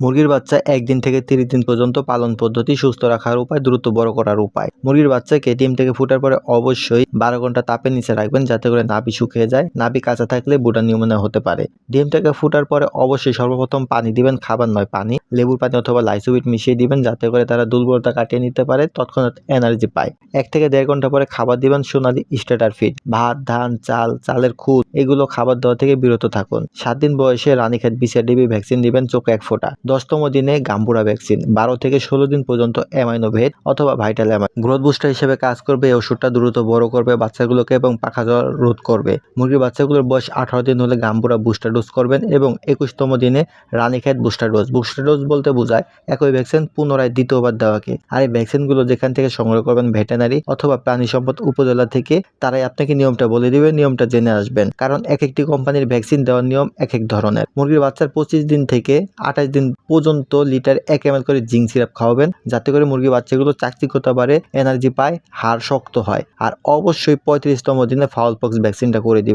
মুরগির বাচ্চা একদিন থেকে তিরিশ দিন পর্যন্ত পালন পদ্ধতি সুস্থ রাখার উপায়, দ্রুত বড় করার উপায়। মুরগির বাচ্চাকে ডিম থেকে ফুটার পরে অবশ্যই বারো ঘণ্টা তাপের নিচে রাখবেন যাতে করে নাভি শুকিয়ে যায়। নাভি কাঁচা থাকলে বুটা নিউমোনিয়া হতে পারে। ডিম থেকে ফুটার পরে অবশ্যই সর্বপ্রথম পানি দিবেন, খাবার নয়, পানি। লেবুর পানি অথবা লাইসোবিট মিশিয়ে দিবেন যাতে করে তারা দুর্বলতা কাটিয়ে নিতে পারে, তৎক্ষণাৎ এনার্জি পায়। এক থেকে দেড় ঘণ্টা পরে খাবার দিবেন সোনালি স্টার্টার ফিড। ভাত, ধান, চাল, চালের খুদ, এগুলো খাবার দেওয়া থেকে বিরত থাকুন। সাত দিন বয়সে রানীক্ষেত বিসিআরডিবি ভ্যাকসিন দিবেন চোখে এক ফোঁটা। দশতম দিনে গাম্বুরা ভ্যাকসিন, বারো থেকে ষোলো দিন পর্যন্ত অ্যামাইনোভেট অথবা ভাইটাল অ্যামাইন গ্রোথ বুস্টার হিসেবে কাজ করবে, এই ওষুধটা দ্রুত বড় করবে, বাচ্চাগুলোকে এবং পাখা জ্বর রোধ করবে। মুরগির বাচ্চাগুলোর বয়স আঠারো দিন হলে গাম্বুরা বুস্টার ডোজ করবেন এবং একুশতম দিনে Ranikhet booster dose. Booster dose বলতে বোঝায় একই ভ্যাকসিন পুনরায় দ্বিতীয়বার দেওয়াকে। আর এই ভ্যাকসিনগুলো যেখান থেকে সংগ্রহ করবেন ভেটেনারি অথবা প্রাণী সম্পদ উপজেলা থেকে, তারাই আপনাকে নিয়মটা বলে দিবে, নিয়মটা জেনে আসবেন। কারণ এক একটি কোম্পানির ভ্যাকসিন দেওয়ার নিয়ম এক এক ধরনের। মুরগির বাচ্চার পঁচিশ দিন থেকে আঠাশ দিন পর্যন্ত লিটার এক এম করে জিঙ্ক সিরাপ খাওয়াবেন। যাতে করে মুরগি বাচ্চাগুলো চাকচিকতা বাড়ে এনার্জি পায়, হাড় শক্ত হয়। আর অবশ্যই পঁয়ত্রিশতম দিনে ফাউল পক্স ভ্যাকসিনটা করে দিবেন।